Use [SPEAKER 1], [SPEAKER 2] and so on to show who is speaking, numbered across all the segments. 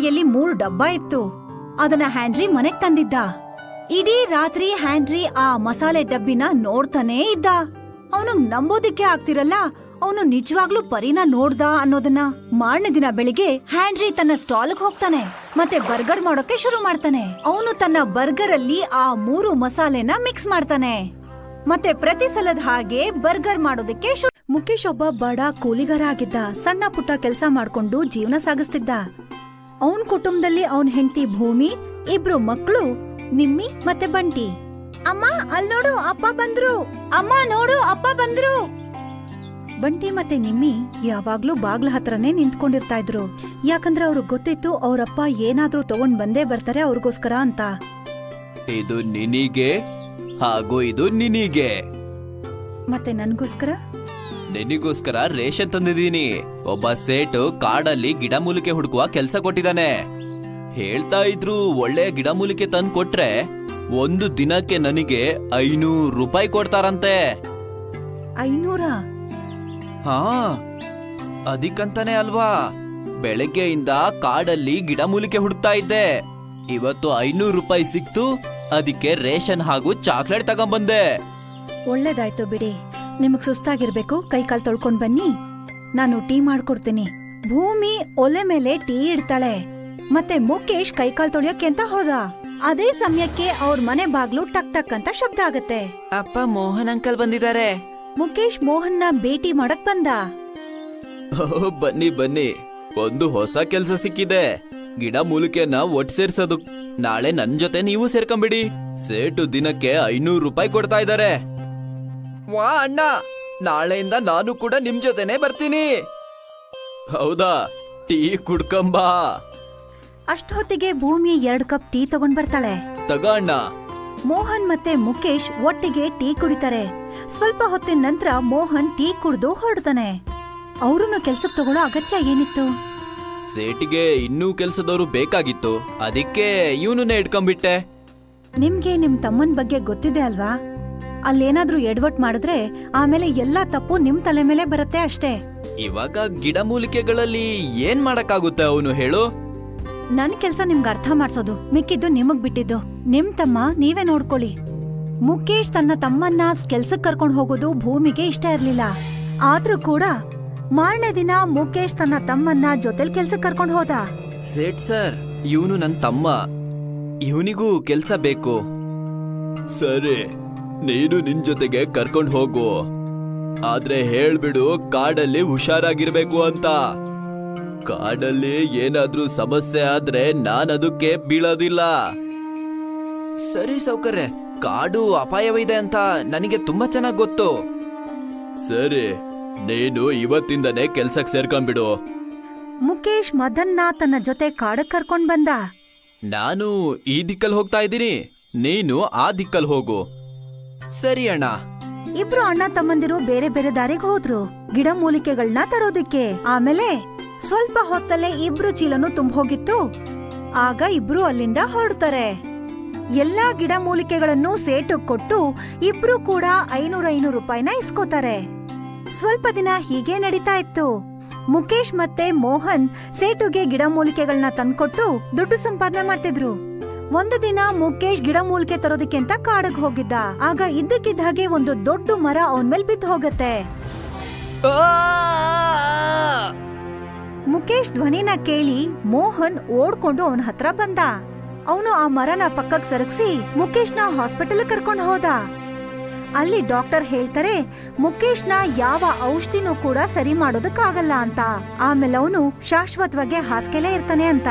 [SPEAKER 1] ಕೈಯಲ್ಲಿ ಮೂರು ಡಬ್ಬ ಇತ್ತು. ಅದನ್ನ ಹ್ಯಾಂಡ್ರಿ ಮನೆಗ್ ತಂದಿದ್ದ. ಇಡೀ ರಾತ್ರಿ ಹ್ಯಾಂಡ್ರಿ ಆ ಮಸಾಲೆ ಡಬ್ಬಿನ ನೋಡ್ತಾನೇ ಇದ್ದ. ಅವನು ನಂಬೋದಿಕ್ಕೆ ಆಗ್ತಿರಲ್ಲ, ಅವನು ನಿಜವಾಗ್ಲೂ ಪರಿನ ನೋಡ್ದ ಅನ್ನೋದನ್ನ. ಮಾರನೇ ದಿನ ಬೆಳಿಗ್ಗೆ ಹ್ಯಾಂಡ್ರಿ ತನ್ನ ಸ್ಟಾಲ್ಗ್ ಹೋಗ್ತಾನೆ, ಮತ್ತೆ ಬರ್ಗರ್ ಮಾಡೋಕೆ ಶುರು ಮಾಡ್ತಾನೆ. ಅವನು ತನ್ನ ಬರ್ಗರ್ ಅಲ್ಲಿ ಆ ಮೂರು ಮಸಾಲೆನ ಮಿಕ್ಸ್ ಮಾಡ್ತಾನೆ. ಮತ್ತೆ ಪ್ರತಿ ಸಲದ ಹಾಗೆ ಬರ್ಗರ್ ಮಾಡೋದಕ್ಕೆ ಶುರು ಮುಖೇಶ್ ಒಬ್ಬ ಬಡ ಕೂಲಿಗಾರ ಆಗಿದ್ದ, ಸಣ್ಣ ಪುಟ್ಟ ಕೆಲಸ ಮಾಡ್ಕೊಂಡು ಜೀವನ ಸಾಗಿಸ್ತಿದ್ದ. ಅವನ್ ಕುಟುಂಬದಲ್ಲಿ ಅವನ್ ಹೆಂಡತಿ ಭೂಮಿ ಇಬ್ರು ಮಕ್ಕಳು ನಿಮ್ಮಿ ಮತ್ತೆ ಬಂಟಿ. ಅಮ್ಮ ಅಲ್ ನೋಡು ಅಪ್ಪ ಬಂದ್ರು. ಅಮ್ಮ ನೋಡು ಅಪ್ಪ ಬಂದ್ರು. ಬಂಟಿ ಮತ್ತೆ ನಿಮ್ಮಿ ಯಾವಾಗ್ಲೂ ಬಾಗ್ಲ ಹತ್ರನೇ ನಿಂತ್ಕೊಂಡಿರ್ತಾ ಇದ್ರು. ಯಾಕಂದ್ರೆ ಅವ್ರಿಗೆ ಗೊತ್ತಿತ್ತು ಅವ್ರಪ್ಪ ಏನಾದ್ರೂ ತಗೊಂಡ್ ಬಂದೇ ಬರ್ತಾರೆ ಅವ್ರಿಗೋಸ್ಕರ ಅಂತ.
[SPEAKER 2] ಇದು ನಿನಿಗೆ ಹಾಗೂ ಇದು ನಿನಗೆ.
[SPEAKER 1] ಮತ್ತೆ ನನ್ಗೋಸ್ಕರ?
[SPEAKER 2] ನಿನಿಗೋಸ್ಕರ ರೇಷನ್ ತಂದಿದ್ದೀನಿ. ಒಬ್ಬ ಸೇಟು ಕಾಡಲ್ಲಿ ಗಿಡಮೂಲಿಕೆ ಹುಡುಕುವ ಕೆಲಸ ಕೊಟ್ಟಿದ್ದಾನೆ. ಹೇಳ್ತಾ ಇದ್ರು ಒಳ್ಳೆ ಗಿಡಮೂಲಿಕೆ ತಂದು ಕೊಟ್ರೆ ಒಂದು ದಿನಕ್ಕೆ ನನಗೆ ಐನೂರು ರೂಪಾಯಿ ಕೊಡ್ತಾರಂತೆ.
[SPEAKER 1] ಐನೂರ?
[SPEAKER 2] ಹಾ ಅದಕ್ಕಂತಾನೆ ಅಲ್ವಾ? ಬೆಳಗ್ಗೆಯಿಂದ ಕಾಡಲ್ಲಿ ಗಿಡಮೂಲಿಕೆ ಹುಡುಕ್ತಾ ಇದ್ದೆ. ಇವತ್ತು ಐನೂರು ರೂಪಾಯಿ ಸಿಕ್ತು ಅದಕ್ಕೆ ರೇಷನ್ ಹಾಗೂ ಚಾಕ್ಲೇಟ್ ತಗೊಂಬಂದೆ.
[SPEAKER 1] ಒಳ್ಳೇದಾಯ್ತು ಬಿಡಿ. ನಿಮಗ್ ಸುಸ್ತಾಗಿರ್ಬೇಕು ಕೈ ಕಾಲ್ ತೊಳ್ಕೊಂಡ್ ಬನ್ನಿ. ನಾನು ಟೀ ಮಾಡ್ಕೊಡ್ತೀನಿ. ಭೂಮಿ ಒಲೆ ಮೇಲೆ ಟೀ ಇಡ್ತಾಳೆ. ಮತ್ತೆ ಮುಖೇಶ್ ಕೈಕಾಲ್ ತೊಳೆಯೋಕೆ ಅಂತ ಹೋದ. ಅದೇ ಸಮಯಕ್ಕೆ ಅವ್ರ ಮನೆ ಬಾಗ್ಲು ಟಕ್ ಟಕ್ ಅಂತ ಶಬ್ದ ಆಗತ್ತೆ.
[SPEAKER 2] ಅಪ್ಪ ಮೋಹನ್ ಅಂಕಲ್ ಬಂದಿದ್ದಾರೆ.
[SPEAKER 1] ಮುಖೇಶ್ ಮೋಹನ್ನ ಭೇಟಿ ಮಾಡಕ್ ಬಂದ.
[SPEAKER 2] ಓಹ್, ಬನ್ನಿ ಬನ್ನಿ. ಒಂದು ಹೊಸ ಕೆಲ್ಸ ಸಿಕ್ಕಿದೆ. ಗಿಡ ಮೂಲಿಕೆನ ಒಟ್ ಸೇರ್ಸೋದು. ನಾಳೆ ನನ್ ಜೊತೆ ನೀವು ಸೇರ್ಕೊಂಬಿಡಿ. ಸೇಟು ದಿನಕ್ಕೆ ಐನೂರು ರೂಪಾಯಿ ಕೊಡ್ತಾ ಇದ್ದಾರೆ. ವಾ ಅಣ್ಣ. ನಾಳೆಯಿಂದ ನಾನು ಕೂಡ ನಿಮ್ ಜೊತೆನೆ ಬರ್ತೀನಿ. ಹೌದಾ? ಟೀ ಕುಡ್ಕಂಬಾ.
[SPEAKER 1] ಅಷ್ಟೊತ್ತಿಗೆ ಭೂಮಿ ಎರಡು ಕಪ್ ಟೀ ತಗೊಂಡ್ ಬರ್ತಾಳೆ.
[SPEAKER 2] ತಗ ಅಣ್ಣ.
[SPEAKER 1] ಮೋಹನ್ ಮತ್ತೆ ಮುಕೇಶ್ ಒಟ್ಟಿಗೆ ಟೀ ಕುಡಿತಾರೆ. ಸ್ವಲ್ಪ ಹೊತ್ತಿನ ನಂತರ ಮೋಹನ್ ಟೀ ಕುಡ್ದು ಹೊರಡ್ತಾನೆ. ಅವರನ್ನು ಕೆಲ್ಸಕ್ಕೆ ತಗೊಳ್ಳೋ ಅಗತ್ಯ ಏನಿತ್ತು?
[SPEAKER 2] ಸೇಟಿಗೆ ಇನ್ನೂ ಕೆಲಸದವರು ಬೇಕಾಗಿತ್ತು. ಅದಕ್ಕೆ ಇವನನ್ನೇ ಇಟ್ಕೊಂಡ್ಬಿಟ್ಟೆ
[SPEAKER 1] ನಿಮ್ಗೆ ನಿಮ್ ತಮ್ಮನ್ ಬಗ್ಗೆ ಗೊತ್ತಿದೆ ಅಲ್ವಾ? ಅಲ್ಲೇನಾದ್ರೂ ಎಡವಟ್ ಮಾಡಿದ್ರೆ ಆಮೇಲೆ ಎಲ್ಲಾ ತಪ್ಪು ನಿಮ್ ತಲೆ ಮೇಲೆ ಬರುತ್ತೆ ಅಷ್ಟೇ.
[SPEAKER 2] ಇವಾಗ ಗಿಡಮೂಲಿಕೆಗಳಲ್ಲಿ ಏನ್ ಮಾಡಕ್ಕಾಗುತ್ತೆ ಅವನು ಹೇಳು?
[SPEAKER 1] ನನ್ ಕೆಲ್ಸ ನಿಮ್ಗೆ ಅರ್ಥ ಮಾಡ್ಸೋದು ಮಿಕ್ಕಿದ್ದು ನಿಮಗ್ ಬಿಟ್ಟಿದ್ದು. ನಿಮ್ ತಮ್ಮ ನೀವೇ ನೋಡ್ಕೊಳ್ಳಿ. ಮುಖೇಶ್ ತನ್ನ ತಮ್ಮನ್ನ ಕೆಲ್ಸಕ್ ಕರ್ಕೊಂಡು ಹೋಗೋದು ಭೂಮಿಗೆ ಇಷ್ಟ ಇರ್ಲಿಲ್ಲ. ಆದ್ರೂ ಕೂಡ ಮಾರನೇ ದಿನ ಮುಖೇಶ್ ತನ್ನ ತಮ್ಮನ್ನ ಜೊತೆಲ್ ಕೆಲ್ಸಕ್ ಕರ್ಕೊಂಡು ಹೋದ.
[SPEAKER 2] ಸೇಟ್ ಸರ್ ಇವನು ನನ್ನ ತಮ್ಮ. ಇವನಿಗೂ ಕೆಲ್ಸ ಬೇಕು. ಸರಿ. ನೀನು ನಿನ್ ಜೊತೆಗೆ ಕರ್ಕೊಂಡು ಹೋಗು. ಆದ್ರೆ ಹೇಳ್ಬಿಡು ಕಾಡಲ್ಲಿ ಹುಷಾರಾಗಿರ್ಬೇಕು ಅಂತ. ಕಾಡಲ್ಲಿ ಏನಾದ್ರೂ ಸಮಸ್ಯೆ ಆದ್ರೆ ನಾನು ಅದಕ್ಕೆ ಬೀಳೋದಿಲ್ಲ. ಸರಿ ಸೌಕರ್ಯ ಕಾಡು ಅಪಾಯವಿದೆ ಅಂತ ನನಗೆ ತುಂಬಾ ಚೆನ್ನಾಗಿ ಗೊತ್ತು. ಸರಿ ನೀನು ಇವತ್ತಿಂದನೇ ಕೆಲ್ಸಕ್ಕೆ ಸೇರ್ಕೊಂಡ್ಬಿಡು.
[SPEAKER 1] ಮುಖೇಶ್ ಮದನ್ನ ತನ್ನ ಜೊತೆ ಕಾಡಕ್ ಕರ್ಕೊಂಡ್ ಬಂದ?
[SPEAKER 2] ನಾನು ಈ ದಿಕ್ಕಲ್ಲಿ ಹೋಗ್ತಾ ಇದ್ದೀನಿ ನೀನು ಆ ದಿಕ್ಕಲ್ಲಿ ಹೋಗು. ಸರಿ ಅಣ್ಣ.
[SPEAKER 1] ಇಬ್ರು ಅಣ್ಣ ತಮ್ಮಂದಿರು ಬೇರೆ ಬೇರೆ ದಾರಿಗೆ ಹೋದ್ರು. ಗಿಡ ಮೂಲಿಕೆಗಳನ್ನ ತರೋದಿಕ್ಕೆ. ಆಮೇಲೆ ಸ್ವಲ್ಪ ಹೊತ್ತಲ್ಲೇ ಇಬ್ರು ಚೀಲನು ತುಂಬ ಹೋಗಿತ್ತು ಆಗ ಇಬ್ರು ಅಲ್ಲಿಂದ ಹೊರಡ್ತಾರೆ. ಎಲ್ಲಾ ಗಿಡ ಮೂಲಿಕೆಗಳನ್ನು ಸೇಟು ಕೊಟ್ಟು ಇಬ್ರು ಕೂಡ ಐನೂರ ಐನೂರು ರೂಪಾಯಿನ ಇಸ್ಕೋತಾರೆ. ಸ್ವಲ್ಪ ದಿನ ಹೀಗೆ ನಡೀತಾ ಇತ್ತು. ಮುಖೇಶ್ ಮತ್ತೆ ಮೋಹನ್ ಸೇಟುಗೆ ಗಿಡ ಮೂಲಿಕೆಗಳನ್ನ ತಂದ್ಕೊಟ್ಟು ದುಡ್ಡು ಸಂಪಾದನೆ ಮಾಡ್ತಿದ್ರು. ಒಂದು ದಿನ ಮುಕೇಶ್ ಗಿಡ ಮೂಲಿಕೆ ತರೋದಕ್ಕೆ ಅಂತ ಕಾಡಕ್ ಹೋಗಿದ್ದ. ಆಗ ಇದ್ದಕ್ಕಿದ್ದ ಹಾಗೆ ಒಂದು ದೊಡ್ಡ ಮರ ಅವನ್ ಮೇಲೆ ಬಿದ್ದು ಹೋಗತ್ತೆ. ಮುಕೇಶ್ ಧ್ವನಿನ ಕೇಳಿ ಮೋಹನ್ ಓಡ್ಕೊಂಡು ಅವನ ಹತ್ರ ಬಂದ. ಅವನು ಆ ಮರನ ಪಕ್ಕಕ್ ಸರಗಿಸಿ ಮುಕೇಶ್ನ ಹಾಸ್ಪಿಟಲ್ ಕರ್ಕೊಂಡು ಹೋದ. ಅಲ್ಲಿ ಡಾಕ್ಟರ್ ಹೇಳ್ತಾರೆ, ಮುಕೇಶ್ನ ಯಾವ ಔಷಧಿನೂ ಕೂಡ ಸರಿ ಮಾಡೋದಕ್ಕಾಗಲ್ಲ ಅಂತ. ಆಮೇಲೆ ಅವನು ಶಾಶ್ವತವಾಗಿ ಹಾಸಿಗೆಲೇ ಇರ್ತಾನೆ ಅಂತ.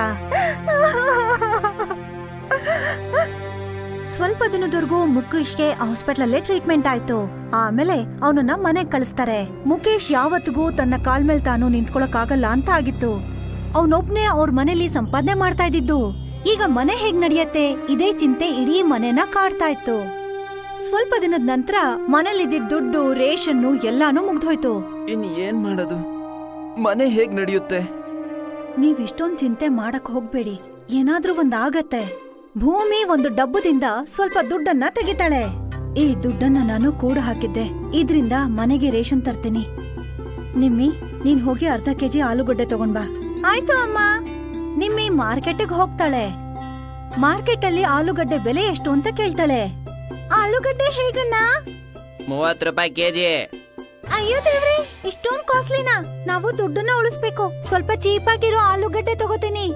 [SPEAKER 1] ಸ್ವಲ್ಪ ದಿನದವರೆಗೂ ಮುಕೇಶ್ಗೆ ಹಾಸ್ಪಿಟಲ್ ಅಲ್ಲೇ ಟ್ರೀಟ್ಮೆಂಟ್ ಆಯ್ತು. ಆಮೇಲೆ ಅವನನ್ನ ಮನೆಗ್ ಕಳಿಸ್ತಾರೆ. ಮುಕೇಶ್ ಯಾವತ್ತಿಗೂ ತನ್ನ ಕಾಲ್ ಮೇಲೆ ತಾನು ನಿಂತ್ಕೊಳಕ್ ಅಂತ ಆಗಿತ್ತು. ಅವನೊಬ್ನೇ ಅವ್ರ ಮನೇಲಿ ಸಂಪಾದನೆ ಮಾಡ್ತಾ ಇದ್ದಿದ್ದು. ಈಗ ಮನೆ ಹೇಗ್ ನಡೆಯತ್ತೆ? ಇದೇ ಚಿಂತೆ ಇಡೀ ಮನೆನ ಕಾಡ್ತಾ ಇತ್ತು. ಸ್ವಲ್ಪ ದಿನದ ನಂತರ ಮನೇಲಿದ್ದ ದುಡ್ಡು ರೇಷನ್ನು ಎಲ್ಲಾನು ಮುಗ್ದೋಯ್ತು
[SPEAKER 2] ಇನ್ ಏನ್ ಮಾಡೋದು? ಮನೆ ಹೇಗ್ ನಡೆಯುತ್ತೆ?
[SPEAKER 1] ನೀವ್ ಇಷ್ಟೊಂದ್ ಚಿಂತೆ ಮಾಡಕ್ ಹೋಗ್ಬೇಡಿ. ಏನಾದ್ರೂ ಒಂದ್ ಆಗತ್ತೆ. ಭೂಮಿ ಒಂದು ಡಬ್ಬದಿಂದ ಸ್ವಲ್ಪ ದುಡ್ಡನ್ನ ತೆಗಿತಾಳೆ. ಈ ದುಡ್ಡನ್ನ ನಾನು ಕೂಡ ಹಾಕಿದ್ದೆ. ಇದ್ರಿಂದ ಮನೆಗೆ ರೇಷನ್ ತರ್ತೀನಿ. ನಿಮ್ಮಿ ನೀನ್ ಹೋಗಿ ಅರ್ಧ ಕೆಜಿ ಆಲೂಗಡ್ಡೆ ತಗೊಂಡ್ ಬಾ ಆಯ್ತು ಅಮ್ಮ. ನಿಮ್ಮಿ ಮಾರ್ಕೆಟ್ಗೆ ಹೋಗ್ತಾಳೆ. ಮಾರ್ಕೆಟ್ ಅಲ್ಲಿ ಆಲೂಗಡ್ಡೆ ಬೆಲೆ ಎಷ್ಟು ಅಂತ ಕೇಳ್ತಾಳೆ. ಆಲೂಗಡ್ಡೆ ಹೇಗಣ್ಣ?
[SPEAKER 2] ಮೂವತ್ತು ರೂಪಾಯಿ ಕೆಜಿ.
[SPEAKER 1] ಅಯ್ಯೋ ದೇವ್ರೆ ಇಷ್ಟೊಂದ್ ಕಾಸ್ಟ್ಲಿನಾ? ನಾವು ದುಡ್ಡನ್ನ ಉಳಿಸ್ಬೇಕು. ಸ್ವಲ್ಪ ಚೀಪ್ ಆಗಿರೋ ಆಲೂಗಡ್ಡೆ ತಗೋತೀನಿ.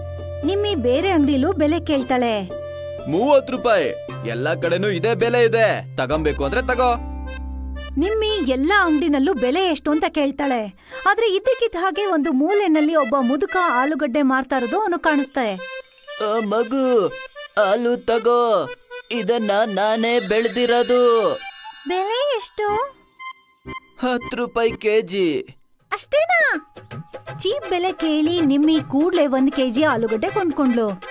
[SPEAKER 1] ನಿಮ್ಮಿ ಬೇರೆ ಅಂಗಡಿಲೂ ಬೆಲೆ ಕೇಳ್ತಾಳೆ.
[SPEAKER 2] ಮೂವತ್ತು ರೂಪಾಯಿ. ಎಲ್ಲಾ ಕಡೆನೂ ಇದೇ ಬೆಲೆ ಇದೆ. ತಗೊಂಬೇಕು ಅಂದ್ರೆ ತಗೋ.
[SPEAKER 1] ನಿಮ್ಮಿ ಎಲ್ಲಾ ಅಂಗಡಿನಲ್ಲೂ ಬೆಲೆ ಎಷ್ಟು ಅಂತ ಕೇಳ್ತಾಳೆ. ಆದ್ರೆ ಇದ್ದಕ್ಕಿದ್ದ ಹಾಗೆ ಒಂದು ಮೂಲೆನಲ್ಲಿ ಒಬ್ಬ ಮುದುಕ ಆಲೂಗಡ್ಡೆ ಮಾರ್ತಾ ಇರೋದು ಅವನು ಕಾಣಿಸ್ತಾಯೆ
[SPEAKER 2] ಮಗು ಆಲು ತಗೋ. ಇದನ್ನ ನಾನೇ ಬೆಳೆದಿರೋದು.
[SPEAKER 1] ಬೆಲೆ ಎಷ್ಟು?
[SPEAKER 2] ಹತ್ತು ರೂಪಾಯಿ ಕೆಜಿ.
[SPEAKER 1] ಅಷ್ಟೇನಾ? ಚೀಪ್ ಬೆಲೆ ಕೇಳಿ ನಿಮ್ಮಿ ಕೂಡ್ಲೆ ಒಂದ್ ಕೆಜಿ ಆಲೂಗಡ್ಡೆ ಕೊಂಡ್ಕೊಂಡ್ಲು.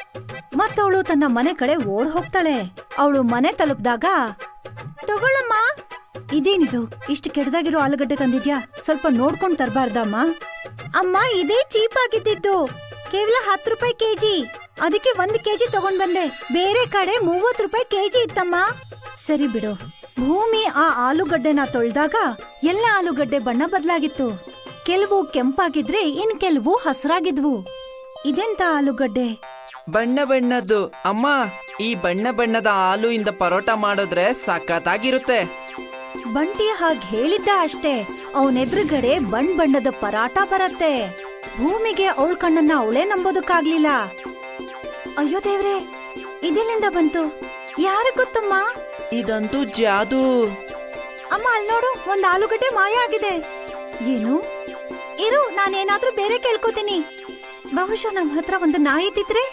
[SPEAKER 1] ಮತ್ತವಳು ತನ್ನ ಮನೆ ಕಡೆ ಓಡ್ ಹೋಗ್ತಾಳೆ. ಅವಳು ಮನೆ ತಲುಪ್ದಾಗ, ತಗೊಳಮ್ಮ, ಇದೇನಿದು? ಇಷ್ಟು ಕೆಡ್ದಾಗಿರೋ ಆಲೂಗಡ್ಡೆ ತಂದಿದ್ಯಾ? ಸ್ವಲ್ಪ ನೋಡ್ಕೊಂಡ್ ತರಬಾರ್ದಮ್ಮ. ಅಮ್ಮ, ಇದೇ ಚೀಪ್ ಆಗಿದ್ದಿದ್ದು. ಕೇವಲ ಹತ್ತು ರೂಪಾಯಿ ಕೆಜಿ. ಅದಕ್ಕೆ ಒಂದ್ ಕೆಜಿ ತಗೊಂಡ್ ಬಂದೆ. ಬೇರೆ ಕಡೆ ಮೂವತ್ ರೂಪಾಯಿ ಕೆಜಿ ಇತ್ತಮ್ಮ. ಸರಿ ಬಿಡು. ಭೂಮಿ ಆ ಆಲೂಗಡ್ಡೆನ ತೊಳ್ದಾಗ ಎಲ್ಲ ಆಲೂಗಡ್ಡೆ ಬಣ್ಣ ಬದಲಾಗಿತ್ತು. ಕೆಲವು ಕೆಂಪಾಗಿದ್ರೆ ಇನ್ ಕೆಲವು ಹಸ್ರಾಗಿದ್ವು. ಇದೆಂತ ಆಲೂಗಡ್ಡೆ?
[SPEAKER 3] ಬಣ್ಣ ಬಣ್ಣದ್ದು. ಅಮ್ಮ ಈ ಬಣ್ಣ ಬಣ್ಣದ ಹಾಲು ಇಂದ ಪರೋಟ ಮಾಡಿದ್ರೆ ಸಖತ್ತಾಗಿರುತ್ತೆ.
[SPEAKER 1] ಬಂಟಿ ಹಾಗೆ ಹೇಳಿದ್ದ ಅಷ್ಟೇ ಅವನೆದ್ರುಗಡೆ ಬಣ್ಣ ಬಣ್ಣದ ಪರಾಟ ಬರತ್ತೆ. ಭೂಮಿಗೆ ಅವಳ ಕಣ್ಣನ್ನ ಅವಳೇ ನಂಬೋದಕ್ಕಾಗ್ಲಿಲ್ಲ. ಅಯ್ಯೋ ದೇವ್ರೆ ಇದೆಲ್ಲಿಂದ ಬಂತು? ಯಾರ ಗೊತ್ತಮ್ಮ?
[SPEAKER 3] ಇದಂತೂ ಜಾದು.
[SPEAKER 1] ಅಮ್ಮ ಅಲ್ಲಿ ನೋಡು ಒಂದ್ ಆಲೂಗಡ್ಡೆ ಮಾಯ ಆಗಿದೆ. ಏನು? ಇರು ನಾನೇನಾದ್ರೂ ಬೇರೆ ಕೇಳ್ಕೊತೀನಿ. ಬಹುಶಃ ನಮ್ಮ ಹತ್ರ ಒಂದು ನಾಯಿ ಇದ್ದಿದ್ರೆ?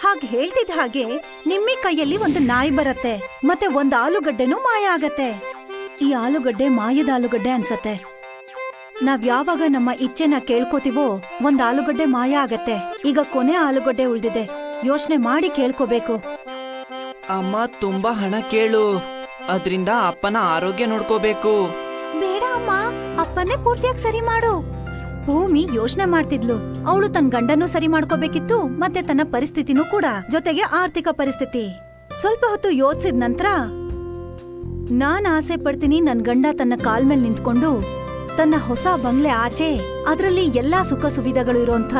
[SPEAKER 1] ಹಾಗೆ ಹೇಳ್ತಿದ್ದ ಹಾಗೆ ನಿಮ್ಮಿ ಕೈಯಲ್ಲಿ ಒಂದು ನಾಯಿ ಬರತ್ತೆ ಮತ್ತೆ ಒಂದ್ ಆಲೂಗಡ್ಡೆನೂ ಮಾಯ ಆಗತ್ತೆ. ಈ ಆಲೂಗಡ್ಡೆ ಮಾಯದ ಆಲೂಗಡ್ಡೆ ಅನ್ಸತ್ತೆ. ನಾವ್ ಯಾವಾಗ ನಮ್ಮ ಇಚ್ಛೆನ ಕೇಳ್ಕೋತೀವೋ ಒಂದ್ ಆಲೂಗಡ್ಡೆ ಮಾಯ ಆಗತ್ತೆ. ಈಗ ಕೊನೆ ಆಲೂಗಡ್ಡೆ ಉಳ್ದಿದೆ. ಯೋಚನೆ ಮಾಡಿ ಕೇಳ್ಕೋಬೇಕು.
[SPEAKER 3] ಅಮ್ಮ ತುಂಬಾ ಹಣ ಕೇಳು. ಅದ್ರಿಂದ ಅಪ್ಪನ ಆರೋಗ್ಯ ನೋಡ್ಕೋಬೇಕು.
[SPEAKER 1] ಬೇಡ ಅಮ್ಮ ಅಪ್ಪನೇ ಪೂರ್ತಿಯಾಗಿ ಸರಿ ಮಾಡು. ಭೂಮಿ ಯೋಚನೆ ಮಾಡ್ತಿದ್ಲು. ಅವಳು ತನ್ನ ಗಂಡನೂ ಸರಿ ಮಾಡ್ಕೋಬೇಕಿತ್ತು, ಮತ್ತೆ ತನ್ನ ಪರಿಸ್ಥಿತಿನೂ ಕೂಡ, ಜೊತೆಗೆ ಆರ್ಥಿಕ ಪರಿಸ್ಥಿತಿ. ಸ್ವಲ್ಪ ಹೊತ್ತು ಯೋಚಿಸಿದ ನಂತರ, ನಾನ್ ಆಸೆ ಪಡ್ತೀನಿ ನನ್ ಗಂಡ ತನ್ನ ಕಾಲ್ ಮೇಲೆ ನಿಂತ್ಕೊಂಡು, ತನ್ನ ಹೊಸ ಬಂಗ್ಲೆ ಆಚೆ, ಅದರಲ್ಲಿ ಎಲ್ಲಾ ಸುಖ ಸುವಿಧೆಗಳು ಇರೋಂಥ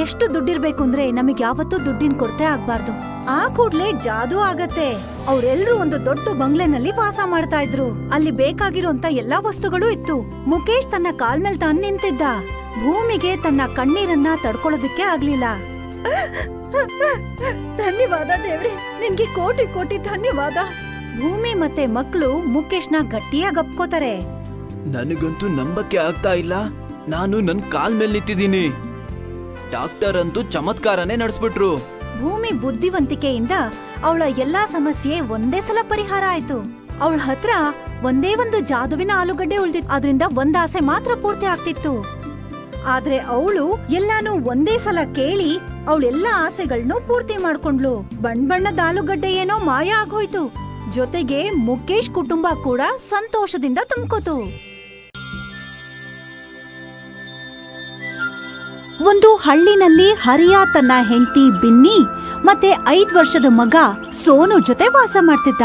[SPEAKER 1] ಎಷ್ಟು ದುಡ್ಡಿರ್ಬೇಕು ಅಂದ್ರೆ ನಮಗೆ ಯಾವತ್ತೂ ದುಡ್ಡಿನ ಕೊರತೆ ಆಗ್ಬಾರ್ದು. ಆ ಕೂಡ್ಲೆ ಜಾದೂ ಆಗತ್ತೆ. ಅವ್ರೆಲ್ರೂ ಒಂದು ದೊಡ್ಡ ಬಂಗ್ಲೆನಲ್ಲಿ ವಾಸ ಮಾಡ್ತಾ ಇದ್ರು. ಅಲ್ಲಿ ಬೇಕಾಗಿರೋಂತ ಎಲ್ಲಾ ವಸ್ತುಗಳು ಇತ್ತು. ಮುಖೇಶ್ ತನ್ನ ಕಾಲ್ ಮೇಲ್ ತಾನ್ ನಿಂತಿದ್ದ. ಭೂಮಿಗೆ ತನ್ನ ಕಣ್ಣೀರನ್ನ ತಡ್ಕೊಳ್ಳೋದಕ್ಕೆ ಆಗ್ಲಿಲ್ಲ. ಧನ್ಯವಾದ ದೇವ್ರಿ. ನಿನ್ಗೆ ಕೋಟಿ ಕೋಟಿ ಧನ್ಯವಾದ. ಭೂಮಿ ಮತ್ತೆ ಮಕ್ಕಳು ಮುಖೇಶ್ನ ಗಟ್ಟಿಯಾಗಿ ಅಪ್ಕೋತಾರೆ.
[SPEAKER 2] ನನಗಂತೂ ನಂಬಕ್ಕೆ ಆಗ್ತಾ ಇಲ್ಲ. ನಾನು ನನ್ ಕಾಲ್ ಮೇಲೆ ನಿಂತಿದ್ದೀನಿ. ಡಾಕ್ಟರ್ ಅಂತೂ ಚಮತ್ಕಾರನೇ ನಡೆಸ್ಬಿಟ್ರು.
[SPEAKER 1] ಭೂಮಿ ಬುದ್ಧಿವಂತಿಕೆಯಿಂದ ಅವಳ ಎಲ್ಲಾ ಸಮಸ್ಯೆ ಒಂದೇ ಸಲ ಪರಿಹಾರ ಆಯ್ತು. ಅವಳ ಹತ್ರ ಒಂದೇ ಒಂದು ಜಾದುವಿನ ಆಲೂಗಡ್ಡೆ ಉಳ್ದಿತ್ತು. ಅದರಿಂದ ಒಂದ್ ಆಸೆ ಮಾತ್ರ ಪೂರ್ತಿ ಆಗ್ತಿತ್ತು. ಆದ್ರೆ ಅವಳು ಎಲ್ಲಾನು ಒಂದೇ ಸಲ ಕೇಳಿ ಅವಳೆಲ್ಲಾ ಆಸೆಗಳನ್ನೂ ಪೂರ್ತಿ ಮಾಡ್ಕೊಂಡ್ಲು ಬಣ್ಣ ಬಣ್ಣದ ಆಲೂಗಡ್ಡೆ ಏನೋ ಮಾಯ ಆಗೋಯ್ತು. ಜೊತೆಗೆ ಮುಕೇಶ್ ಕುಟುಂಬ ಕೂಡ ಸಂತೋಷದಿಂದ ತುಂಬ್ಕೋತು. ಒಂದು ಹಳ್ಳಿನಲ್ಲಿ ಹರಿಯ ತನ್ನ ಹೆಂಡತಿ ಬಿನ್ನಿ ಮತ್ತೆ ಐದ್ ವರ್ಷದ ಮಗ ಸೋನು ಜೊತೆ ವಾಸ ಮಾಡ್ತಿದ್ದ.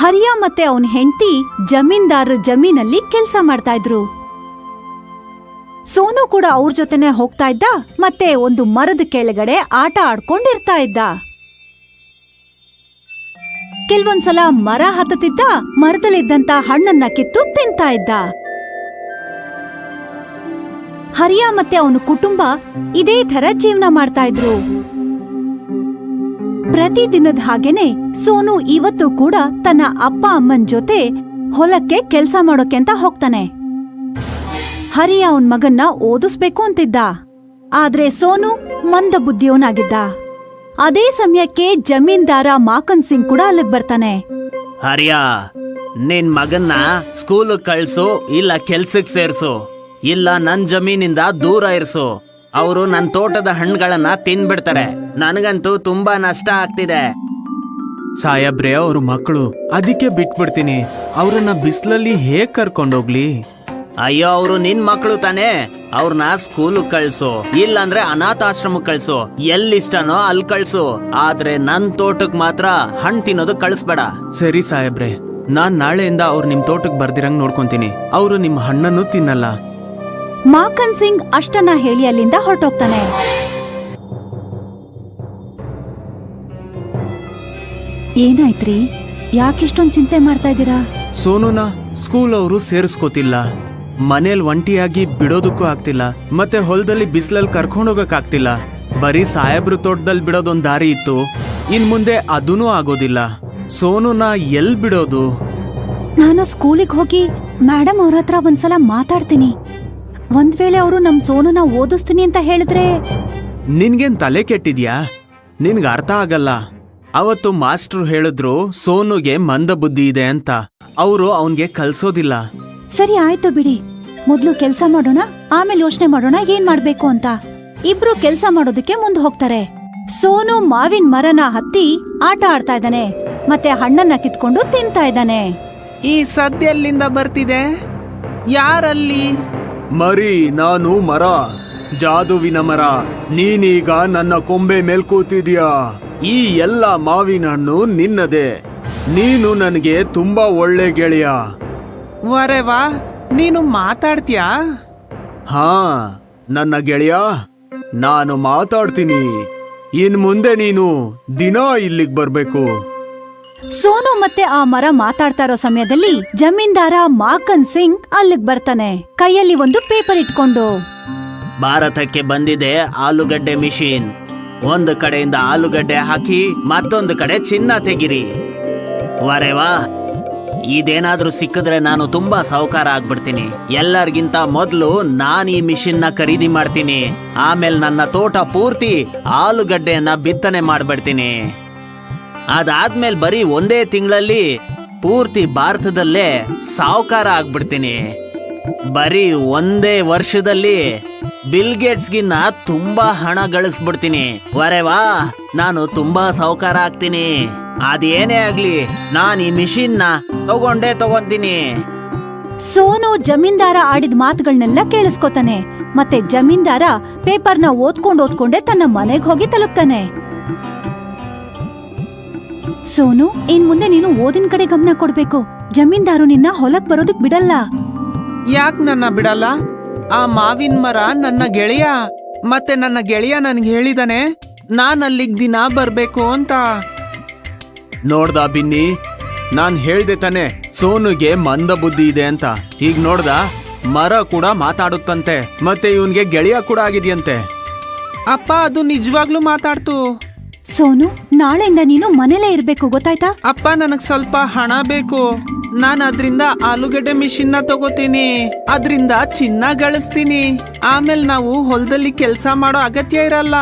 [SPEAKER 1] ಹರಿಯ ಮತ್ತೆ ಅವನ ಹೆಂಡತಿ ಜಮೀನ್ದಾರ ಜಮೀನಲ್ಲಿ ಕೆಲಸ ಮಾಡ್ತಾ ಇದ್ರು. ಸೋನು ಕೂಡ ಅವ್ರ ಜೊತೆನೆ ಹೋಗ್ತಾ ಇದ್ದ, ಮತ್ತೆ ಒಂದು ಮರದ ಕೆಳಗಡೆ ಆಟ ಆಡ್ಕೊಂಡಿರ್ತಾ ಇದ್ದ. ಕೆಲವೊಂದ್ಸಲ ಮರ ಹತ್ತುತ್ತಿದ್ದ, ಮರದಲ್ಲಿದ್ದಂತ ಹಣ್ಣನ್ನ ಕಿತ್ತು ತಿಂತಾ ಇದ್ದ. ಹರಿಯ ಮತ್ತೆ ಅವನ ಕುಟುಂಬ ಇದೇ ತರ ಜೀವನ ಮಾಡ್ತಾ ಇದ್ರು. ಪ್ರತಿದಿನದ ಹಾಗೇನೆ ಸೋನು ಇವತ್ತು ಕೂಡ ತನ್ನ ಅಪ್ಪ ಅಮ್ಮನ್ ಜೊತೆ ಹೊಲಕ್ಕೆ ಕೆಲ್ಸ ಮಾಡೋಕೆ ಅಂತ ಹೋಗ್ತಾನೆ. ಹರಿಯ ಅವನ್ ಮಗನ್ನ ಓದಿಸ್ಬೇಕು ಅಂತಿದ್ದ. ಆದ್ರೆ ಸೋನು ಮಂದ ಬುದ್ಧಿಯವನಾಗಿದ್ದ. ಅದೇ ಸಮಯಕ್ಕೆ ಜಮೀನ್ದಾರ ಮಾಕನ್ ಸಿಂಗ್ ಕೂಡ ಅಲ್ಲಿಗ್ ಬರ್ತಾನೆ.
[SPEAKER 4] ಹರಿಯ, ನಿನ್ ಮಗನ್ನ ಸ್ಕೂಲ್ ಕಳ್ಸು, ಇಲ್ಲ ಕೆಲ್ಸಕ್ ಸೇರ್ಸು. ಇಲ್ಲ ನನ್ನ ಜಮೀನಿಂದ ದೂರ ಇರಿಸು. ಅವರು ನನ್ನ ತೋಟದ ಹಣ್ಣುಗಳನ್ನ ತಿನ್ಬಿಡ್ತಾರೆ. ನನಗಂತೂ ತುಂಬಾ ನಷ್ಟ ಆಗ್ತಿದೆ.
[SPEAKER 3] ಸಾಯಬ್ರೆ ಅವ್ರ ಮಕ್ಕಳು. ಅದಕ್ಕೆ ಬಿಟ್ಬಿಡ್ತೀನಿ. ಅವ್ರನ್ನ ಬಿಸ್ಲಲ್ಲಿ ಹೇಗ್ ಕರ್ಕೊಂಡೋಗ್ಲಿ?
[SPEAKER 4] ಅಯ್ಯೋ ಅವರು ನಿನ್ ಮಕ್ಕಳು ತಾನೇ. ಅವ್ರನ್ನ ಸ್ಕೂಲ್ ಕಳ್ಸು. ಇಲ್ಲಾಂದ್ರೆ ಅನಾಥಾಶ್ರಮ ಕಳ್ಸು. ಎಲ್ಲಿಷ್ಟನೋ ಅಲ್ಲಿ ಕಳ್ಸು. ಆದ್ರೆ ನನ್ ತೋಟಕ್ ಮಾತ್ರ ಹಣ್ಣು ತಿನ್ನೋದು ಕಳಿಸ್ಬೇಡ.
[SPEAKER 3] ಸರಿ ಸಾಹೇಬ್ರೆ. ನಾನ್ ನಾಳೆಯಿಂದ ಅವ್ರು ನಿಮ್ ತೋಟಕ್ ಬರ್ದಿರಂಗ್ ನೋಡ್ಕೊಂತೀನಿ. ಅವರು ನಿಮ್ ಹಣ್ಣನ್ನು ತಿನ್ನಲ್ಲ.
[SPEAKER 1] ಮಾಕನ್ ಸಿಂಗ್ ಅಷ್ಟನ್ನ ಹೇಳಿ ಅಲ್ಲಿಂದ ಹೊರಟೋಗ್ತಾನೆ. ಏನಾಯ್ತ್ರಿ? ಯಾಕಿಷ್ಟೊಂದ್ ಚಿಂತೆ ಮಾಡ್ತಾ ಇದ್ದೀರಾ?
[SPEAKER 4] ಸೋನುನ ಸ್ಕೂಲ್ ಅವರು ಸೇರಿಸ್ಕೋತಿಲ್ಲ. ಮನೇಲಿ ಒಂಟಿಯಾಗಿ ಬಿಡೋದಕ್ಕೂ ಆಗ್ತಿಲ್ಲ. ಮತ್ತೆ ಹೊಲದಲ್ಲಿ ಬಿಸಿಲಲ್ಲಿ ಕರ್ಕೊಂಡೋಗಕ್ ಆಗ್ತಿಲ್ಲ. ಬರೀ ಸಾಹೇಬ್ರು ತೋಟದಲ್ಲಿ ಬಿಡೋದೊಂದ್ ದಾರಿ ಇತ್ತು. ಇನ್ ಮುಂದೆ ಅದೂ ಆಗೋದಿಲ್ಲ. ಸೋನುನ ಎಲ್ ಬಿಡೋದು?
[SPEAKER 1] ನಾನು ಸ್ಕೂಲಿಗೆ ಹೋಗಿ ಮೇಡಮ್ ಅವ್ರ ಹತ್ರ ಒಂದ್ಸಲ ಮಾತಾಡ್ತೀನಿ. ಒಂದ್ ವೇಳೆ ಅವರು ನಮ್ ಸೋನುನ ಓದಿಸ್ತೀನಿ ಅಂತ ಹೇಳಿದ್ರೆ?
[SPEAKER 4] ನಿನ್ಗೇನ್ ತಲೆ ಕೆಟ್ಟಿದ್ಯಾ? ನಿನ್ಗ ಅರ್ಥ ಆಗಲ್ಲ. ಅವತ್ತು ಮಾಸ್ಟ್ರು ಹೇಳಿದ್ರು ಸೋನುಗೆ ಮಂದ ಬುದ್ಧಿ ಇದೆ ಅಂತ. ಅವರು ಅವನ್ಗೆ ಕಲ್ಸೋದಿಲ್ಲ.
[SPEAKER 1] ಸರಿ ಆಯ್ತು ಬಿಡಿ. ಮೊದ್ಲು ಕೆಲ್ಸ ಮಾಡೋಣ ಆಮೇಲೆ ಯೋಚನೆ ಮಾಡೋಣ ಏನ್ ಮಾಡ್ಬೇಕು ಅಂತ. ಇಬ್ರು ಕೆಲ್ಸ ಮಾಡೋದಕ್ಕೆ ಮುಂದ್ ಹೋಗ್ತಾರೆ. ಸೋನು ಮಾವಿನ ಮರನ ಹತ್ತಿ ಆಟ ಆಡ್ತಾ ಇದ್ದಾನೆ. ಮತ್ತೆ ಹಣ್ಣನ್ನ ಕಿತ್ಕೊಂಡು ತಿಂತಾ ಇದ್ದಾನೆ.
[SPEAKER 3] ಈ ಸದ್ಯ ಎಲ್ಲಿಂದ ಬರ್ತಿದೆ? ಯಾರಲ್ಲಿ?
[SPEAKER 4] ಮರಿ ನಾನು ಮರ ಜಾದುವಿನ ಮರ ನೀನೀಗ ನನ್ನ ಕೊಂಬೆ ಮೇಲ್ ಕೂತಿದ್ಯಾ. ಈ ಎಲ್ಲ ಮಾವಿನ ಹಣ್ಣು ನಿನ್ನದೇ. ನೀನು ನನಗೆ ತುಂಬಾ ಒಳ್ಳೆ ಗೆಳೆಯ.
[SPEAKER 3] ವರೆವಾ ನೀನು ಮಾತಾಡ್ತೀಯಾ?
[SPEAKER 4] ಹಾ ನನ್ನ ಗೆಳೆಯ ನಾನು ಮಾತಾಡ್ತೀನಿ. ಇನ್ ಮುಂದೆ ನೀನು ದಿನ ಇಲ್ಲಿಗೆ ಬರ್ಬೇಕು.
[SPEAKER 1] ಸೋನು ಮತ್ತೆ ಆ ಮರ ಮಾತಾಡ್ತಾ ಇರೋ ಸಮಯದಲ್ಲಿ ಜಮೀನ್ದಾರ ಮಾಕನ್ ಸಿಂಗ್ ಅಲ್ಲಿಗ್ ಬರ್ತಾನೆ. ಕೈಯಲ್ಲಿ ಒಂದು ಪೇಪರ್ ಇಟ್ಕೊಂಡು.
[SPEAKER 4] ಭಾರತಕ್ಕೆ ಬಂದಿದೆ ಆಲೂಗಡ್ಡೆ ಮಿಷಿನ್. ಒಂದು ಕಡೆಯಿಂದ ಆಲೂಗಡ್ಡೆ ಹಾಕಿ, ಮತ್ತೊಂದು ಕಡೆ ಚಿನ್ನ ತೆಗಿರಿ. ವರೆವಾ ಇದೇನಾದ್ರೂ ಸಿಕ್ಕಿದ್ರೆ ನಾನು ತುಂಬಾ ಸಾಹುಕಾರ ಆಗ್ಬಿಡ್ತೀನಿ. ಎಲ್ಲರಿಗಿಂತ ಮೊದಲು ನಾನು ಈ ಮಿಷಿನ್ನ ಖರೀದಿ ಮಾಡ್ತೀನಿ. ಆಮೇಲೆ ನನ್ನ ತೋಟ ಪೂರ್ತಿ ಆಲೂಗಡ್ಡೆಯನ್ನ ಬಿತ್ತನೆ ಮಾಡ್ಬಿಡ್ತೀನಿ. ಅದಾದ್ಮೇಲೆ ಬರೀ ಒಂದೇ ತಿಂಗಳಲ್ಲಿ ಪೂರ್ತಿ ಭಾರತದಲ್ಲೇ ಸಾವುಕಾರ ಆಗ್ಬಿಡ್ತೀನಿ. ಬರೀ ಒಂದೇ ವರ್ಷದಲ್ಲಿ ಬಿಲ್ ಗೇಟ್ಸ್ಗಿನ್ನ ತುಂಬಾ ಹಣ ಗಳಿಸ್ಬಿಡ್ತೀನಿ. ವರೆ ವಾ, ನಾನು ತುಂಬಾ ಸಾವುಕಾರ ಆಗ್ತೀನಿ. ಅದೇನೇ ಆಗ್ಲಿ, ನಾನು ಈ ಮಿಷಿನ್ನ ತಗೊಂಡೇ ತಗೊಂತೀನಿ.
[SPEAKER 1] ಸೋನು ಜಮೀನ್ದಾರ ಆಡಿದ ಮಾತುಗಳನ್ನೆಲ್ಲ ಕೇಳಿಸ್ಕೊತಾನೆ. ಮತ್ತೆ ಜಮೀನ್ದಾರ ಪೇಪರ್ನ ಓದ್ಕೊಂಡ್ ಓದ್ಕೊಂಡೆ ತನ್ನ ಮನೆಗ್ ಹೋಗಿ ತಲುಪ್ತಾನೆ. ಸೋನು ಇನ್ ಮುಂದೆ ನೀನು ಓದಿನ ಕಡೆ ಗಮನ ಕೊಡ್ಬೇಕು. ಜಮೀನ್ದಾರು ನಿನ್ನ ಹೊಲಕ್ ಬರೋದಕ್ ಬಿಡಲ್ಲ.
[SPEAKER 3] ಯಾಕ್ ನನ್ನ ಬಿಡಲ್ಲ? ಆ ಮಾವಿನ ಮರ ನನ್ನ ಗೆಳೆಯ. ಮತ್ತೆ ನನ್ನ ಗೆಳೆಯ ನನ್ಗೆ ಹೇಳಿದಾನೆ ನಾನ್ ಅಲ್ಲಿಗ್ ದಿನ ಬರ್ಬೇಕು ಅಂತ.
[SPEAKER 4] ನೋಡ್ದ ಬಿನ್ನಿ? ನಾನ್ ಹೇಳ್ದೆ ತಾನೆ ಸೋನುಗೆ ಮಂದ ಬುದ್ಧಿ ಇದೆ ಅಂತ. ಈಗ ನೋಡ್ದ? ಮರ ಕೂಡ ಮಾತಾಡುತ್ತಂತೆ ಮತ್ತೆ ಇವನ್ಗೆ ಗೆಳೆಯ ಕೂಡ ಆಗಿದೆಯಂತೆ.
[SPEAKER 3] ಅಪ್ಪ ಅದು ನಿಜವಾಗ್ಲೂ ಮಾತಾಡ್ತು.
[SPEAKER 1] ಸೋನು ನಾಳೆಯಿಂದ ನೀನು ಮನೇಲೇ ಇರ್ಬೇಕು ಗೊತ್ತಾಯ್ತಾ?
[SPEAKER 3] ಅಪ್ಪ ನನಗ್ ಸ್ವಲ್ಪ ಹಣ ಬೇಕು. ನಾನ್ ಅದ್ರಿಂದ ಆಲೂಗಡ್ಡೆ ಮಿಷಿನ್ನ ತಗೋತೀನಿ. ಅದ್ರಿಂದ ಚಿನ್ನ ಗಳಿಸ್ತೀನಿ. ಆಮೇಲೆ ನಾವು ಹೊಲದಲ್ಲಿ ಕೆಲಸ ಮಾಡೋ ಅಗತ್ಯ ಇರಲ್ಲ.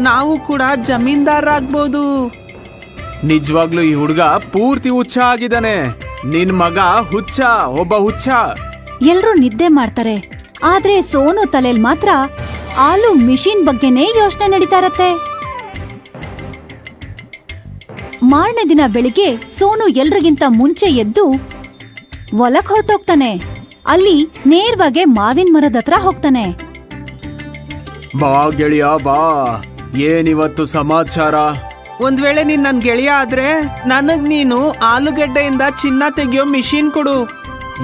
[SPEAKER 3] ನಾವು ಕೂಡ ಜಮೀನ್ದಾರ ಆಗ್ಬೋದು.
[SPEAKER 4] ನಿಜವಾಗ್ಲೂ ಈ ಹುಡುಗ ಪೂರ್ತಿ ಹುಚ್ಚ ಆಗಿದ್ದಾನೆ. ನಿನ್ ಮಗ ಹುಚ್ಚ ಒಬ್ಬ ಹುಚ್ಚ.
[SPEAKER 1] ಎಲ್ರೂ ನಿದ್ದೆ ಮಾಡ್ತಾರೆ. ಆದ್ರೆ ಸೋನು ತಲೆಲ್ ಮಾತ್ರ ಆಲೂ ಮಿಷಿನ್ ಬಗ್ಗೆನೇ ಯೋಚನೆ ನಡೀತಾ ಇರತ್ತೆ. ಮಾರನೇ ದಿನ ಬೆಳಿಗ್ಗೆ ಸೋನು ಎಲ್ರಿಗಿಂತ ಮುಂಚೆ ಎದ್ದು ಹೊಲಕ್ ಹೊರಟೋಗ್ತಾನೆ. ಅಲ್ಲಿ ನೇರವಾಗಿ ಮಾವಿನ ಮರದ ಹತ್ರ ಹೋಗ್ತಾನೆ.
[SPEAKER 4] ಬಾ ಗೆಳೆಯ ಬಾ. ಏನಿವತ್ತು ಸಮಾಚಾರ?
[SPEAKER 3] ಒಂದ್ ವೇಳೆ ನೀನ್ ನನ್ ಗೆಳೆಯ ಆದ್ರೆ ನನಗ್ ನೀನು ಆಲೂಗಡ್ಡೆಯಿಂದ ಚಿನ್ನ ತೆಗಿಯೋ ಮಿಷಿನ್ ಕೊಡು.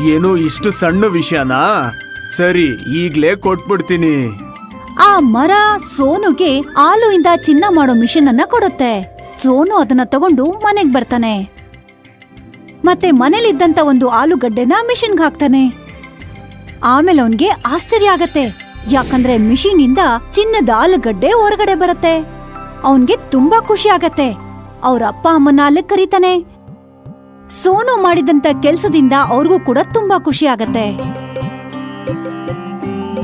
[SPEAKER 4] ಏನು ಇಷ್ಟು ಸಣ್ಣ ವಿಷಯನಾ? ಸರಿ ಈಗ್ಲೇ ಕೊಟ್ಬಿಡ್ತೀನಿ.
[SPEAKER 1] ಆ ಮರ ಸೋನುಗೆ ಹಾಲುಯಿಂದ ಚಿನ್ನ ಮಾಡೋ ಮಿಷನ್ ಅನ್ನ ಕೊಡುತ್ತೆ. ಸೋನು ಅದನ್ನ ತಗೊಂಡು ಮನೆಗ್ ಬರ್ತಾನೆ. ಮತ್ತೆ ಮನೇಲಿದ್ದಂತ ಒಂದು ಆಲೂಗಡ್ಡೆನ ಮಿಷಿನ್ಗೆ ಹಾಕ್ತಾನೆ. ಆಮೇಲೆ ಅವನ್ಗೆ ಆಶ್ಚರ್ಯ ಆಗತ್ತೆ. ಯಾಕಂದ್ರೆ ಮಿಷಿನ್ ಇಂದ ಚಿನ್ನದ ಆಲೂಗಡ್ಡೆ ಹೊರಗಡೆ ಬರುತ್ತೆ. ಅವನ್ಗೆ ತುಂಬಾ ಖುಷಿ ಆಗತ್ತೆ. ಅವ್ರ ಅಪ್ಪ ಅಮ್ಮನ ಅಲ್ಲಿ ಕರೀತಾನೆ. ಸೋನು ಮಾಡಿದಂತ ಕೆಲ್ಸದಿಂದ ಅವ್ರಿಗೂ ಕೂಡ ತುಂಬಾ ಖುಷಿ ಆಗತ್ತೆ.